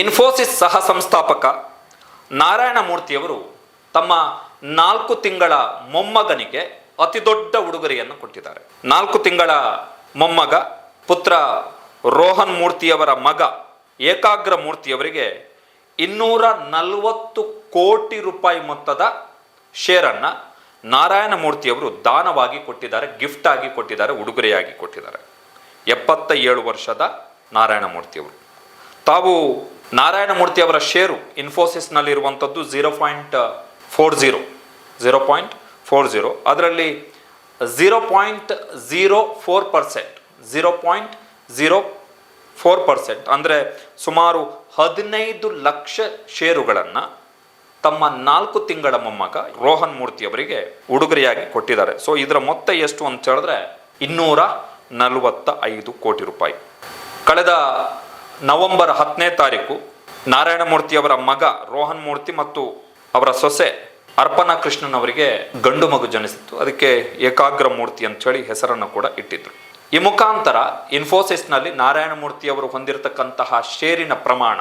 ಇನ್ಫೋಸಿಸ್ ಸಹ ಸಂಸ್ಥಾಪಕ ನಾರಾಯಣ ಮೂರ್ತಿಯವರು ತಮ್ಮ ನಾಲ್ಕು ತಿಂಗಳ ಮೊಮ್ಮಗನಿಗೆ ಅತಿ ದೊಡ್ಡ ಉಡುಗೊರೆಯನ್ನು ಕೊಟ್ಟಿದ್ದಾರೆ. ನಾಲ್ಕು ತಿಂಗಳ ಮೊಮ್ಮಗ ಪುತ್ರ ರೋಹನ್ ಮೂರ್ತಿಯವರ ಮಗ ಏಕಾಗ್ರ ಮೂರ್ತಿಯವರಿಗೆ ಇನ್ನೂರ ನಲವತ್ತು ಕೋಟಿ ರೂಪಾಯಿ ಮೊತ್ತದ ಶೇರನ್ನು ನಾರಾಯಣ ಮೂರ್ತಿಯವರು ದಾನವಾಗಿ ಕೊಟ್ಟಿದ್ದಾರೆ ಗಿಫ್ಟ್ ಆಗಿ ಕೊಟ್ಟಿದ್ದಾರೆ, ಉಡುಗೊರೆಯಾಗಿ ಕೊಟ್ಟಿದ್ದಾರೆ. ಎಪ್ಪತ್ತ ಏಳು ವರ್ಷದ ನಾರಾಯಣ ಮೂರ್ತಿಯವರು ತಾವು ನಾರಾಯಣ ಮೂರ್ತಿ ಅವರ share ಇನ್ಫೋಸಿಸ್ನಲ್ಲಿರುವಂಥದ್ದು zero point four zero zero point four zero ಅದರಲ್ಲಿ zero point zero four percent zero point zero four percent ಅಂದರೆ ಸುಮಾರು ಹದಿನೈದು ಲಕ್ಷ ಷೇರುಗಳನ್ನು ತಮ್ಮ ನಾಲ್ಕು ತಿಂಗಳ ಮೊಮ್ಮಗ ರೋಹನ್ ಮೂರ್ತಿ ಅವರಿಗೆ ಉಡುಗೊರೆಯಾಗಿ ಕೊಟ್ಟಿದ್ದಾರೆ. ಸೊ ಇದರ ಮೊತ್ತ ಎಷ್ಟು ಅಂತ ಹೇಳಿದ್ರೆ ಇನ್ನೂರ ನಲವತ್ತ ಐದು ಕೋಟಿ ರೂಪಾಯಿ. ಕಳೆದ ನವೆಂಬರ್ ಹತ್ತನೇ ತಾರೀಕು ನಾರಾಯಣ ಮೂರ್ತಿಯವರ ಮಗ ರೋಹನ್ ಮೂರ್ತಿ ಮತ್ತು ಅವರ ಸೊಸೆ ಅರ್ಪಣಾ ಕೃಷ್ಣನ್ ಅವರಿಗೆ ಗಂಡು ಮಗು ಜನಿಸಿತ್ತು. ಅದಕ್ಕೆ ಏಕಾಗ್ರ ಮೂರ್ತಿ ಅಂತೇಳಿ ಹೆಸರನ್ನು ಕೂಡ ಇಟ್ಟಿದ್ರು. ಈ ಮುಖಾಂತರ ಇನ್ಫೋಸಿಸ್ನಲ್ಲಿ ನಾರಾಯಣ ಮೂರ್ತಿ ಅವರು ಹೊಂದಿರತಕ್ಕಂತಹ ಷೇರಿನ ಪ್ರಮಾಣ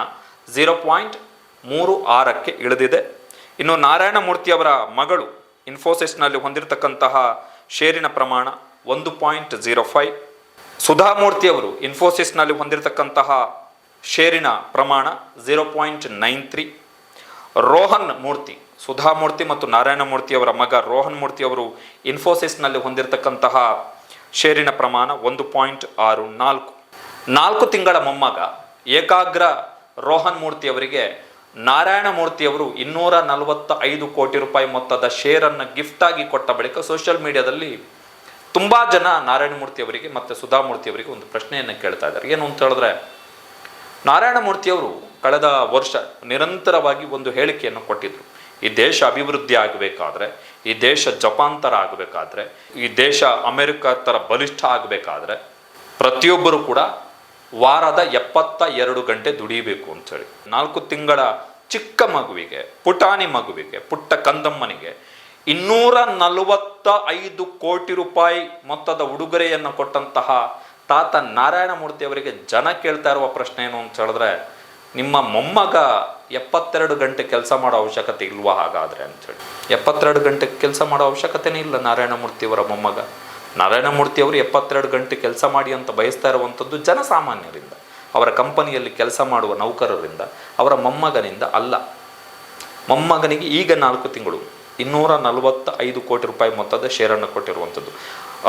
ಝೀರೋ ಪಾಯಿಂಟ್ ಮೂರು ಆರಕ್ಕೆ ಇಳಿದಿದೆ. ಇನ್ನು ನಾರಾಯಣ ಮೂರ್ತಿ ಅವರ ಮಗಳು ಇನ್ಫೋಸಿಸ್ನಲ್ಲಿ ಹೊಂದಿರತಕ್ಕಂತಹ ಷೇರಿನ ಪ್ರಮಾಣ ಒಂದು ಪಾಯಿಂಟ್ ಝೀರೋ ಫೈವ್. ಸುಧಾಮೂರ್ತಿ ಅವರು ಇನ್ಫೋಸಿಸ್ನಲ್ಲಿ ಹೊಂದಿರತಕ್ಕಂತಹ ಷೇರಿನ ಪ್ರಮಾಣ zero point nine three Rohan Murthy Sudha Murthy ಮತ್ತು ನಾರಾಯಣ ಮೂರ್ತಿ ಅವರ ಮಗ ರೋಹನ್ ಮೂರ್ತಿ ಅವರು ಇನ್ಫೋಸಿಸ್ನಲ್ಲಿ ಹೊಂದಿರತಕ್ಕಂತಹ ಷೇರಿನ ಪ್ರಮಾಣ ಒಂದು ಪಾಯಿಂಟ್ ಆರು ನಾಲ್ಕು. ನಾಲ್ಕು ತಿಂಗಳ ಮೊಮ್ಮಗ ಏಕಾಗ್ರ ರೋಹನ್ ಮೂರ್ತಿ ಅವರಿಗೆ ನಾರಾಯಣ ಮೂರ್ತಿಯವರು ಇನ್ನೂರ ನಲವತ್ತ ಐದು ಕೋಟಿ ರೂಪಾಯಿ ಮೊತ್ತದ ಶೇರನ್ನು ಗಿಫ್ಟ್ ಆಗಿ ಕೊಟ್ಟ ಬಳಿಕ ಸೋಷಿಯಲ್ ಮೀಡಿಯಾದಲ್ಲಿ ತುಂಬಾ ಜನ ನಾರಾಯಣ ಮೂರ್ತಿ ಅವರಿಗೆ ಮತ್ತು ಸುಧಾಮೂರ್ತಿ ಅವರಿಗೆ ಒಂದು ಪ್ರಶ್ನೆಯನ್ನು ಕೇಳ್ತಾ ಇದ್ದಾರೆ. ಏನು ಅಂತ ಹೇಳಿದ್ರೆ ನಾರಾಯಣ ಮೂರ್ತಿಯವರು ಕಳೆದ ವರ್ಷ ನಿರಂತರವಾಗಿ ಒಂದು ಹೇಳಿಕೆಯನ್ನು ಕೊಟ್ಟಿದ್ದರು ಈ ದೇಶ ಅಭಿವೃದ್ಧಿ ಆಗಬೇಕಾದ್ರೆ, ಈ ದೇಶ ಜಪಾನ್ ಥರ ಆಗಬೇಕಾದ್ರೆ, ಈ ದೇಶ ಅಮೆರಿಕ ಥರ ಬಲಿಷ್ಠ ಆಗಬೇಕಾದ್ರೆ ಪ್ರತಿಯೊಬ್ಬರು ಕೂಡ ವಾರದ ಎಪ್ಪತ್ತ ಎರಡು ಗಂಟೆ ದುಡಿಯಬೇಕು ಅಂತೇಳಿ ನಾಲ್ಕು ತಿಂಗಳ ಚಿಕ್ಕ ಮಗುವಿಗೆ, ಪುಟಾಣಿ ಮಗುವಿಗೆ, ಪುಟ್ಟ ಕಂದಮ್ಮನಿಗೆ ಇನ್ನೂರ ನಲವತ್ತ ಐದು ಕೋಟಿ ರೂಪಾಯಿ ಮೊತ್ತದ ಉಡುಗೊರೆಯನ್ನು ಕೊಟ್ಟಂತಹ ತಾತ ನಾರಾಯಣ ಮೂರ್ತಿ ಅವರಿಗೆ ಜನ ಕೇಳ್ತಾ ಇರುವ ಪ್ರಶ್ನೆ ಏನು ಅಂತ ಹೇಳಿದ್ರೆ, ನಿಮ್ಮ ಮೊಮ್ಮಗ ಎಪ್ಪತ್ತೆರಡು ಗಂಟೆ ಕೆಲಸ ಮಾಡೋ ಅವಶ್ಯಕತೆ ಇಲ್ವಾ ಹಾಗಾದ್ರೆ ಅಂತೇಳಿ ಎಪ್ಪತ್ತೆರಡು ಗಂಟೆ ಕೆಲಸ ಮಾಡೋ ಅವಶ್ಯಕತೆನೇ ಇಲ್ಲ ನಾರಾಯಣ ಮೂರ್ತಿಯವರ ಮೊಮ್ಮಗ. ನಾರಾಯಣ ಮೂರ್ತಿ ಅವರು ಎಪ್ಪತ್ತೆರಡು ಗಂಟೆ ಕೆಲಸ ಮಾಡಿ ಅಂತ ಬಯಸ್ತಾ ಇರುವಂಥದ್ದು ಜನಸಾಮಾನ್ಯರಿಂದ, ಅವರ ಕಂಪನಿಯಲ್ಲಿ ಕೆಲಸ ಮಾಡುವ ನೌಕರರಿಂದ, ಅವರ ಮೊಮ್ಮಗನಿಂದ ಅಲ್ಲ. ಮೊಮ್ಮಗನಿಗೆ ಈಗ ನಾಲ್ಕು ತಿಂಗಳು, ಇನ್ನೂರ ನಲವತ್ತ ಐದು ಕೋಟಿ ರೂಪಾಯಿ ಮೊತ್ತದ ಶೇರನ್ನು ಕೊಟ್ಟಿರುವಂಥದ್ದು.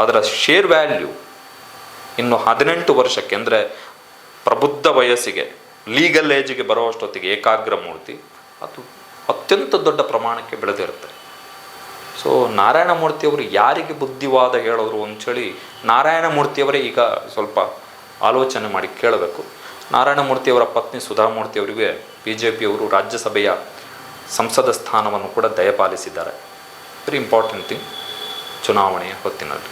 ಅದರ ಶೇರ್ ವ್ಯಾಲ್ಯೂ ಇನ್ನು ಹದಿನೆಂಟು ವರ್ಷಕ್ಕೆ ಅಂದರೆ ಪ್ರಬುದ್ಧ ವಯಸ್ಸಿಗೆ ಲೀಗಲ್ ಏಜಿಗೆ ಬರುವಷ್ಟೊತ್ತಿಗೆ ಏಕಾಗ್ರ ಮೂರ್ತಿ, ಅದು ಅತ್ಯಂತ ದೊಡ್ಡ ಪ್ರಮಾಣಕ್ಕೆ ಬೆಳೆದಿರುತ್ತೆ. ಸೊ ನಾರಾಯಣ ಮೂರ್ತಿಯವರು ಯಾರಿಗೆ ಬುದ್ಧಿವಾದ ಹೇಳೋರು ಅಂಥೇಳಿ ನಾರಾಯಣ ಮೂರ್ತಿಯವರೇ ಈಗ ಸ್ವಲ್ಪ ಆಲೋಚನೆ ಮಾಡಿ ಕೇಳಬೇಕು. ನಾರಾಯಣ ಮೂರ್ತಿಯವರ ಪತ್ನಿ ಸುಧಾಮೂರ್ತಿಯವರಿಗೆ ಬಿ ಜೆ ಪಿಯವರು ರಾಜ್ಯಸಭೆಯ ಸಂಸದ ಸ್ಥಾನವನ್ನು ಕೂಡ ದಯಪಾಲಿಸಿದ್ದಾರೆ. ವೆರಿ ಇಂಪಾರ್ಟೆಂಟ್ ಥಿಂಗ್ ಚುನಾವಣೆಯ ಹೊತ್ತಿನಲ್ಲಿ.